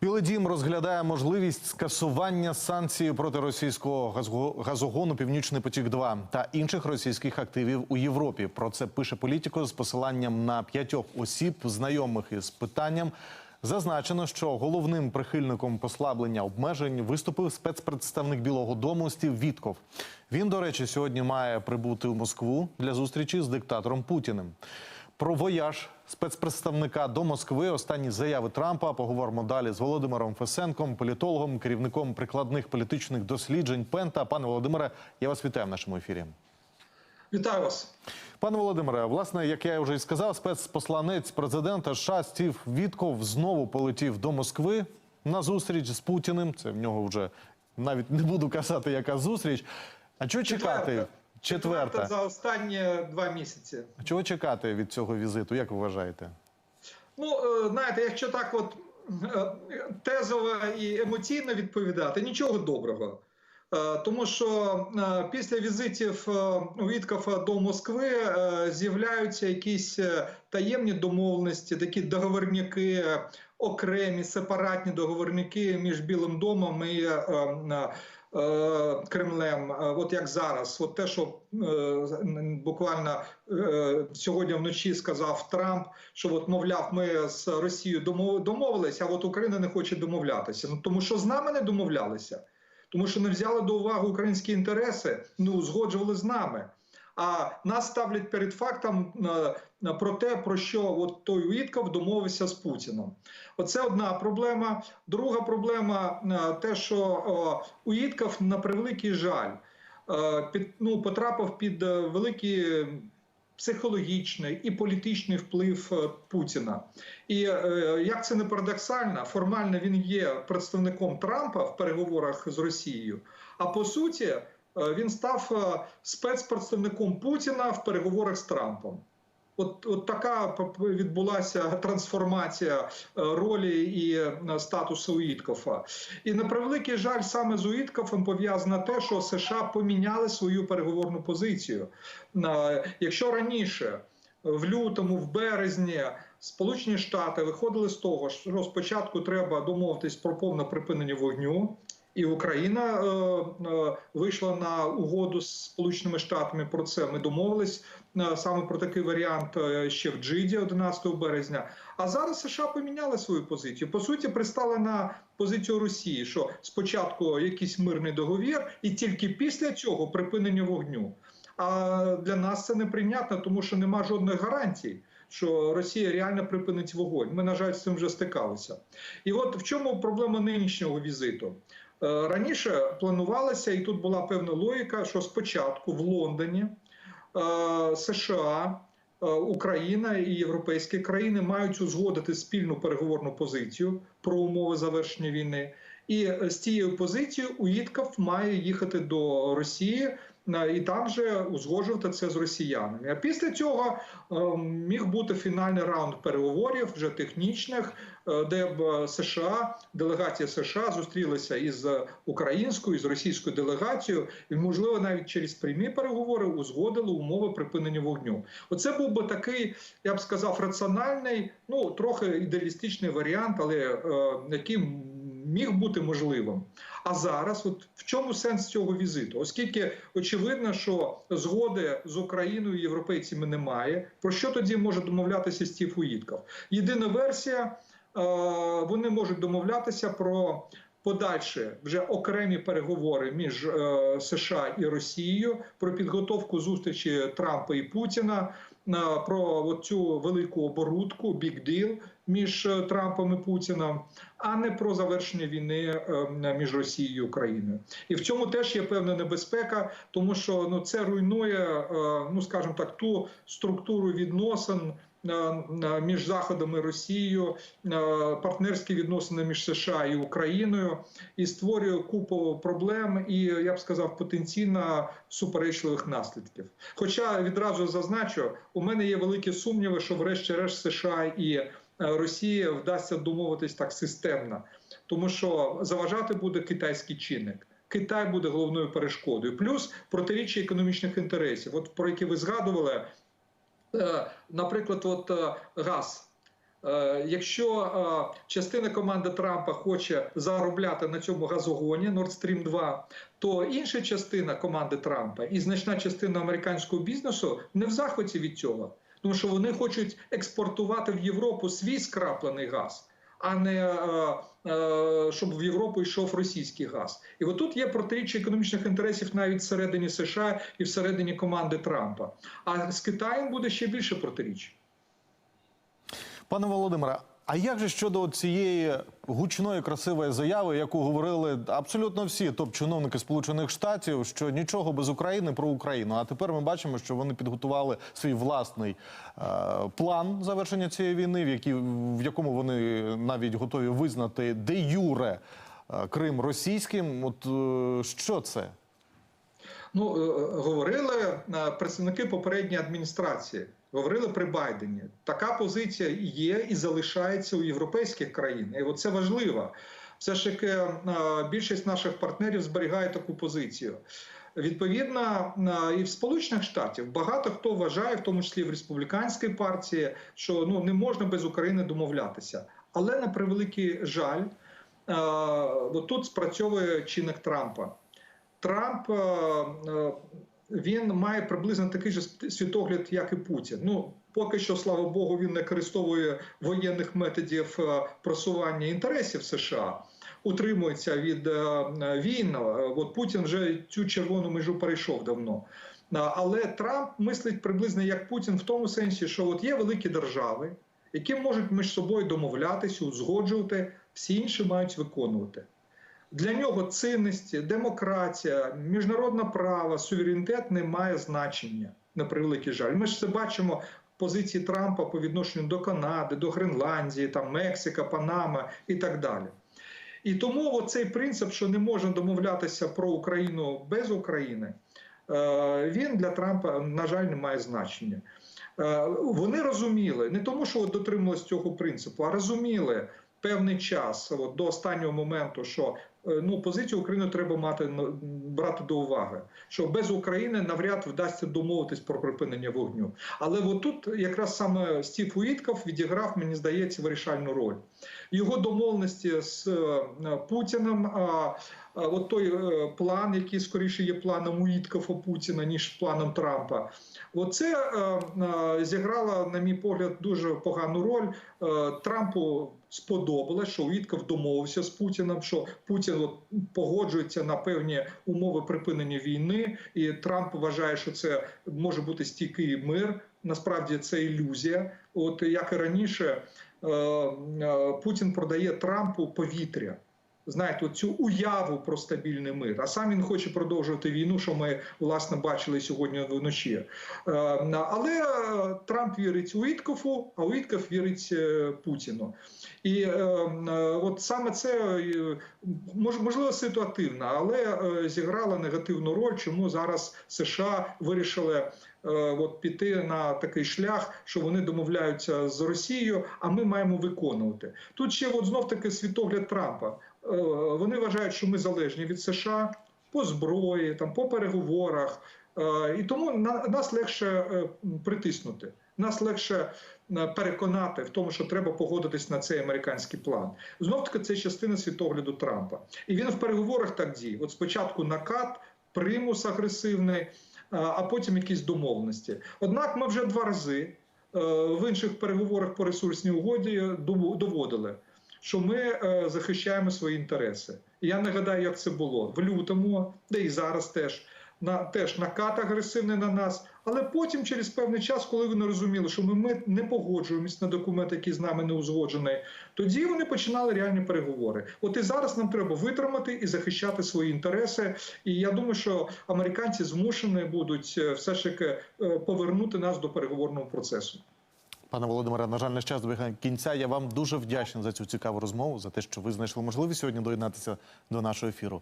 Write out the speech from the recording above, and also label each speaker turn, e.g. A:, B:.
A: Білий дім розглядає можливість скасування санкцій проти російського газогону Північний потік 2 та інших російських активів у Європі. Про це пише політико з посиланням на п'ятьох осіб, знайомих із питанням. Зазначено, що головним прихильником послаблення обмежень виступив спецпредставник Білого Дому Стів Вітков. Він, до речі, сьогодні має прибути у Москву для зустрічі з диктатором Путіним. Про вояж спецпредставника до Москви, останні заяви Трампа. Поговоримо далі з Володимиром Фесенком, політологом, керівником прикладних політичних досліджень Пента. Пане Володимире, я вас вітаю в нашому ефірі.
B: Вітаю вас.
A: Пане Володимире, власне, як я вже і сказав, спецпосланець президента США Стів Вітков знову полетів до Москви на зустріч з Путіним. Це в нього вже навіть не буду казати, яка зустріч. А чого чекати? Четверта.
B: за останні два місяці.
A: Чого чекати від цього візиту? Як ви вважаєте?
B: Ну е, знаєте, якщо так, от е, тезово і емоційно відповідати, нічого доброго. Е, Тому що після візитів Віткофа до Москви з'являються якісь таємні домовленості, такі договорники, окремі сепаратні договорники між Білим домом і Кремлем. Е, От як зараз, от те, що е, буквально е, сьогодні вночі сказав Трамп, що от мовляв, ми з Росією домов- домовилися, а от Україна не хоче домовлятися. Ну тому що з нами не домовлялися тому що не взяли до уваги українські інтереси, не узгоджували з нами. А нас ставлять перед фактом е, про те, про що от той Уітков домовився з Путіном. Оце одна проблема. Друга проблема е, те, що о, Уітков, на превеликий жаль, е, під, ну, потрапив під е, великі психологічний і політичний вплив е, Путіна. І е, як це не парадоксально, формально він є представником Трампа в переговорах з Росією. А по суті, е, він став е, спецпредставником Путіна в переговорах з Трампом. От, от така відбулася трансформація е, ролі і е, статусу Уіткофа. І на превеликий жаль, саме з Уіткофом пов'язано те, що США поміняли свою переговорну позицію. Е, Якщо раніше, в лютому, в березні, Сполучені Штати виходили з того, що спочатку треба домовитись про повне припинення вогню. І Україна е, е, вийшла на угоду з Сполученими Штатами про це. Ми домовились е, саме про такий варіант ще в Джиді 11 березня. А зараз США поміняли свою позицію. По суті, пристали на позицію Росії, що спочатку якийсь мирний договір, і тільки після цього припинення вогню. А для нас це неприйнятно, тому що нема жодних гарантій. Що Росія реально припинить вогонь. Ми, на жаль, з цим вже стикалися. І от в чому проблема нинішнього візиту? Е, Раніше планувалося, і тут була певна логіка, що спочатку в Лондоні е, США, е, Україна і європейські країни мають узгодити спільну переговорну позицію про умови завершення війни. І з цією позицією Уїтков має їхати до Росії і там же узгоджувати це з росіянами. А після цього е, міг бути фінальний раунд переговорів, вже технічних, е, де б е, США, делегація США зустрілася із українською із російською делегацією, і можливо навіть через прямі переговори узгодили умови припинення вогню. Оце був би такий, я б сказав, раціональний, ну трохи ідеалістичний варіант, але е, який міг бути можливим. А зараз, от в чому сенс цього візиту? Оскільки очевидно, що згоди з Україною і європейцями немає. Про що тоді може домовлятися Стів Уїтков? Єдина версія, е, вони можуть домовлятися про. Подальші вже окремі переговори між е, США і Росією про підготовку зустрічі Трампа і Путіна, про цю велику оборудку, big deal між е, Трампом і Путіном, а не про завершення війни е, між Росією і Україною. І в цьому теж є певна небезпека, тому що ну це руйнує, е, ну скажімо так, ту структуру відносин. Між Заходом і Росією е, партнерські відносини між США і Україною і створює купу проблем і я б сказав потенційно суперечливих наслідків. Хоча відразу зазначу, у мене є великі сумніви, що, врешті-решт, США і е, Росія вдасться домовитись так системно, тому що заважати буде китайський чинник. Китай буде головною перешкодою, плюс протиріччя економічних інтересів. От про які ви згадували, наприклад, от е, газ. Е, Якщо е, частина команди Трампа хоче заробляти на цьому газогоні Nord Stream 2, то інша частина команди Трампа і значна частина американського бізнесу не в захваті від цього, тому що вони хочуть експортувати в Європу свій скраплений газ, а не е, е, щоб в Європу йшов російський газ. І отут є протиріччя економічних інтересів навіть всередині США і всередині команди Трампа. А з Китаєм буде ще більше протиріч.
A: Пане Володимире, а як же щодо цієї гучної красивої заяви, яку говорили абсолютно всі топ-чиновники Сполучених Штатів, що нічого без України про Україну? А тепер ми бачимо, що вони підготували свій власний е, план завершення цієї війни, в, якій, в якому вони навіть готові визнати де юре е, Крим російським. От е, що це?
B: Ну, е, говорили е, представники попередньої адміністрації, говорили при Байдені. Така позиція є і залишається у європейських країн. І от це важливо. Все ж таки, е, більшість наших партнерів зберігає таку позицію. Відповідно, е, і в Сполучених Штатів багато хто вважає, в тому числі в республіканській партії, що ну не можна без України домовлятися. Але на превеликий жаль, е, тут спрацьовує чинник Трампа. Трамп він має приблизно такий же світогляд, як і Путін. Ну поки що, слава Богу, він не використовує воєнних методів е, просування інтересів США. Утримується від е, війн. Е, От Путін вже цю червону межу перейшов давно. Але Трамп мислить приблизно як Путін в тому сенсі, що от є великі держави, які можуть між собою домовлятися, узгоджувати, всі інші мають виконувати. Для нього цінності, демократія, міжнародне право, суверенітет не має значення на превеликий жаль. Ми ж це бачимо в позиції Трампа по відношенню до Канади, до Гренландії, там Мексика, Панама і так далі. І тому цей принцип, що не можна домовлятися про Україну без України, е, він для Трампа, на жаль, не має значення. Е, Вони розуміли не тому, що дотримувалися цього принципу, а розуміли певний час от, до останнього моменту, що ну позицію України треба мати брати до уваги, що без України навряд вдасться домовитись про припинення вогню. Але от тут якраз саме Стів Уітков відіграв, мені здається, вирішальну роль. Його домовленості з е, Путіним. От той е, план, який скоріше є планом Уіткова Путіна, ніж планом Трампа, оце е, е, зіграло, на мій погляд, дуже погану роль. Трампу сподобалось, що Уітков домовився з Путіним, що Путін от, погоджується на певні умови припинення війни, і Трамп вважає, що це може бути стійкий мир. Насправді це ілюзія. От як і раніше, Путін продає Трампу повітря. Знаєте, цю уяву про стабільний мир. А сам він хоче продовжувати війну, що ми власне бачили сьогодні вночі. Е, Але е, Трамп вірить Уіткофу, а Уітков вірить е, Путіну. І от саме це можливо ситуативно, але зіграла негативну роль, чому зараз США вирішили от піти на такий шлях, що вони домовляються з Росією, а ми маємо виконувати. Тут ще от знов таки світогляд Трампа. Е, Вони вважають, що ми залежні від США по зброї, там по переговорах, Е, і тому на- нас легше е, притиснути. Нас легше переконати в тому, що треба погодитись на цей американський план. Знов таки це частина світогляду Трампа. І він в переговорах так діє. От спочатку накат, примус агресивний, а потім якісь домовленості. Однак ми вже два рази в інших переговорах по ресурсній угоді дов- доводили, що ми е, захищаємо свої інтереси. І я нагадаю, як це було в лютому, де і зараз теж. На теж накат агресивний на нас, але потім, через певний час, коли вони розуміли, що ми, ми не погоджуємось на документ, який з нами не узгоджений, тоді вони починали реальні переговори. От і зараз нам треба витримати і захищати свої інтереси. І я думаю, що американці змушені будуть е, все ж таки е, повернути нас до переговорного процесу.
A: Пане Володимире, на жаль, наш час добігає кінця. Я вам дуже вдячний за цю цікаву розмову, за те, що ви знайшли можливість сьогодні доєднатися до нашого ефіру.